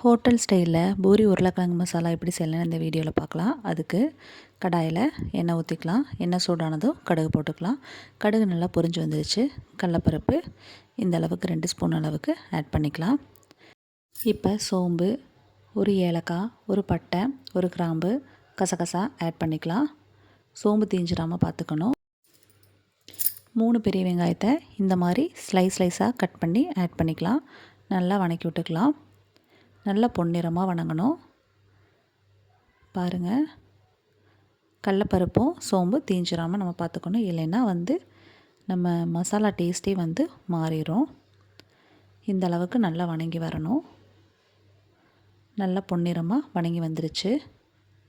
Hotel ஸ்டைலில் பூரி உருளைக்கிழங்கு மசாலா எப்படி செய்யலாம் இந்த வீடியோவில் பார்க்கலாம். அதுக்கு கடாயில் எண்ணெய் ஊற்றிக்கலாம். எண்ணெய் சூடானதும் கடுகு போட்டுக்கலாம். கடுகு நல்லா பொரிஞ்சு வந்துருச்சு. கடலப்பருப்பு இந்த அளவுக்கு ரெண்டு ஸ்பூன் அளவுக்கு ஆட் பண்ணிக்கலாம். இப்போ சோம்பு ஒரு ஏலக்காய் ஒரு பட்டை ஒரு கிராம்பு கசகசா ஆட் பண்ணிக்கலாம். சோம்பு தீஞ்சிடாமல் பார்த்துக்கணும். மூணு பெரிய வெங்காயத்தை இந்த மாதிரி ஸ்லைஸ் ஸ்லைஸாக கட் பண்ணி ஆட் பண்ணிக்கலாம். நல்லா வணக்கி விட்டுக்கலாம். நல்லா பொன்னிறமாக வணங்கணும். பாருங்கள் கடலப்பருப்பும் சோம்பு தீஞ்சிராமல் நம்ம பார்த்துக்கணும். இல்லைன்னா வந்து நம்ம மசாலா டேஸ்ட்டே வந்து மாறிடும் இந்த அளவுக்கு நல்லா வணங்கி வரணும். நல்லா பொன்னிறமாக வணங்கி வந்துருச்சு.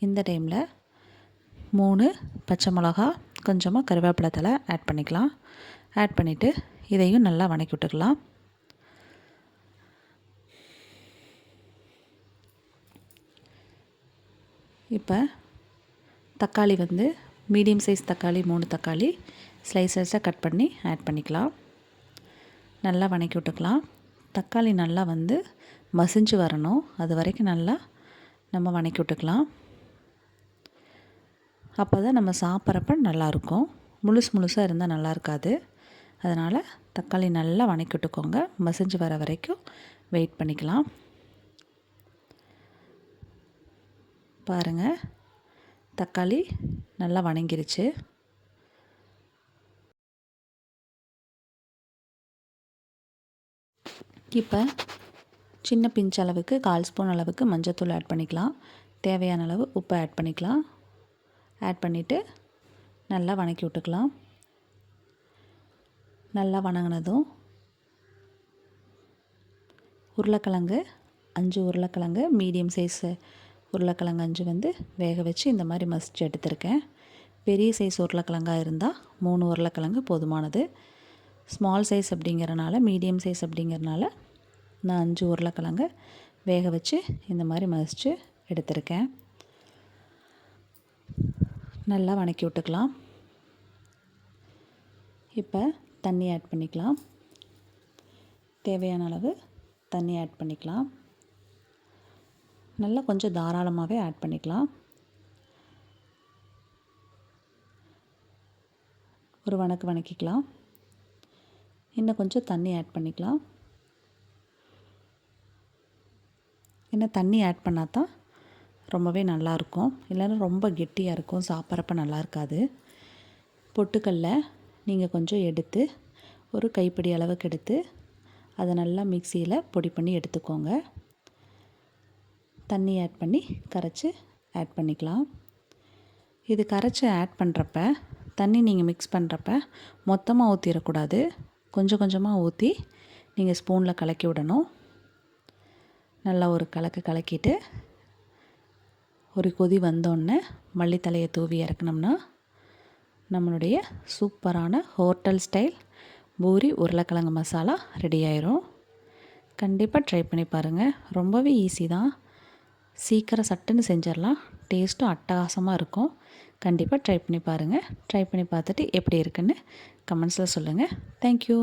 இந்த டைமில் மூணு பச்சை மிளகா கொஞ்சமாக கருவேப்பிலை தலை ஆட் பண்ணிக்கலாம். ஆட் பண்ணிவிட்டு இதையும் நல்லா வணக்கி விட்டுக்கலாம். இப்போ தக்காளி வந்து மீடியம் சைஸ் தக்காளி மூணு தக்காளி ஸ்லைசஸாக கட் பண்ணி ஆட் பண்ணிக்கலாம். நல்லா வணக்கி விட்டுக்கலாம். தக்காளி நல்லா வந்து மசிஞ்சு வரணும். அது வரைக்கும் நல்லா நம்ம வணக்கி விட்டுக்கலாம். அப்போ தான் நம்ம சாப்பிட்றப்ப நல்லாயிருக்கும் முழுசு முழுசாக இருந்தால் நல்லா இருக்காது. அதனால் தக்காளி நல்லா வணக்கி விட்டுக்கோங்க. மசிஞ்சு வர வரைக்கும் வெயிட் பண்ணிக்கலாம். பாருங்கள் தக்காளி நல்லா வணங்கிருச்சு. இப்போ சின்ன பிஞ்ச் அளவுக்கு கால் ஸ்பூன் அளவுக்கு மஞ்சத்தூள் ஆட் பண்ணிக்கலாம். தேவையான அளவு உப்பு ஆட் பண்ணிக்கலாம். ஆட் பண்ணிவிட்டு நல்லா வணக்கி விட்டுக்கலாம். நல்லா வணங்கினதும் உருளைக்கிழங்கு அஞ்சு உருளைக்கிழங்கு மீடியம் சைஸு உருளைக்கிழங்கு அஞ்சு வந்து வேக வச்சு இந்த மாதிரி மசிச்சு எடுத்திருக்கேன். பெரிய சைஸ் உருளைக்கிழங்காக இருந்தால் மூணு உருளைக்கிழங்கு போதுமானது. ஸ்மால் சைஸ் அப்படிங்கிறனால மீடியம் சைஸ் அப்படிங்கிறனால நான் அஞ்சு உருளைக்கிழங்கு வேக வச்சு இந்த மாதிரி மசித்து எடுத்திருக்கேன். நல்லா வணக்கி விட்டுக்கலாம். இப்போ தண்ணி ஆட் பண்ணிக்கலாம். தேவையான அளவு தண்ணி ஆட் பண்ணிக்கலாம். நல்லா கொஞ்சம் தாராளமாகவே ஆட் பண்ணிக்கலாம். ஒரு வணக்கு வணக்கிக்கலாம். இன்னும் கொஞ்சம் தண்ணி ஆட் பண்ணிக்கலாம். இன்னும் தண்ணி ஆட் பண்ணால் தான் ரொம்பவே நல்லாயிருக்கும். இல்லைன்னா ரொம்ப கெட்டியாக இருக்கும். சாப்பிட்றப்ப நல்லா இருக்காது. பொட்டுக்கல்ல நீங்கள் கொஞ்சம் எடுத்து ஒரு கைப்பிடி அளவுக்கு எடுத்து அதை நல்லா மிக்சியில் பொடி பண்ணி எடுத்துக்கோங்க. தண்ணி ஆட் பண்ணி கரைச்சி ஆட் பண்ணிக்கலாம். இது கரைச்சி ஆட் பண்ணுறப்ப தண்ணி நீங்கள் மிக்ஸ் பண்ணுறப்ப மொத்தமாக ஊற்றிடக்கூடாது கொஞ்சம் கொஞ்சமாக ஊற்றி நீங்கள் ஸ்பூனில் கலக்கி விடணும். நல்லா ஒரு கலக்கு கலக்கிட்டு ஒரு கொதி வந்தோடனே மல்லித்தலையை தூவி இறக்குனோம்னா நம்மளுடைய சூப்பரான ஹோட்டல் ஸ்டைல் பூரி உருளைக்கிழங்கு மசாலா ரெடி ஆயிரும். கண்டிப்பாக ட்ரை பண்ணி பாருங்கள் ரொம்பவே ஈஸி தான். சீக்கிரம் சட்டுன்னு செஞ்சிடலாம். டேஸ்ட்டும் அட்டகாசமாக இருக்கும். கண்டிப்பாக ட்ரை பண்ணி பாருங்கள் ட்ரை பண்ணி பார்த்துட்டு எப்படி இருக்குன்னு கமெண்ட்ஸில் சொல்லுங்கள் தேங்க்யூ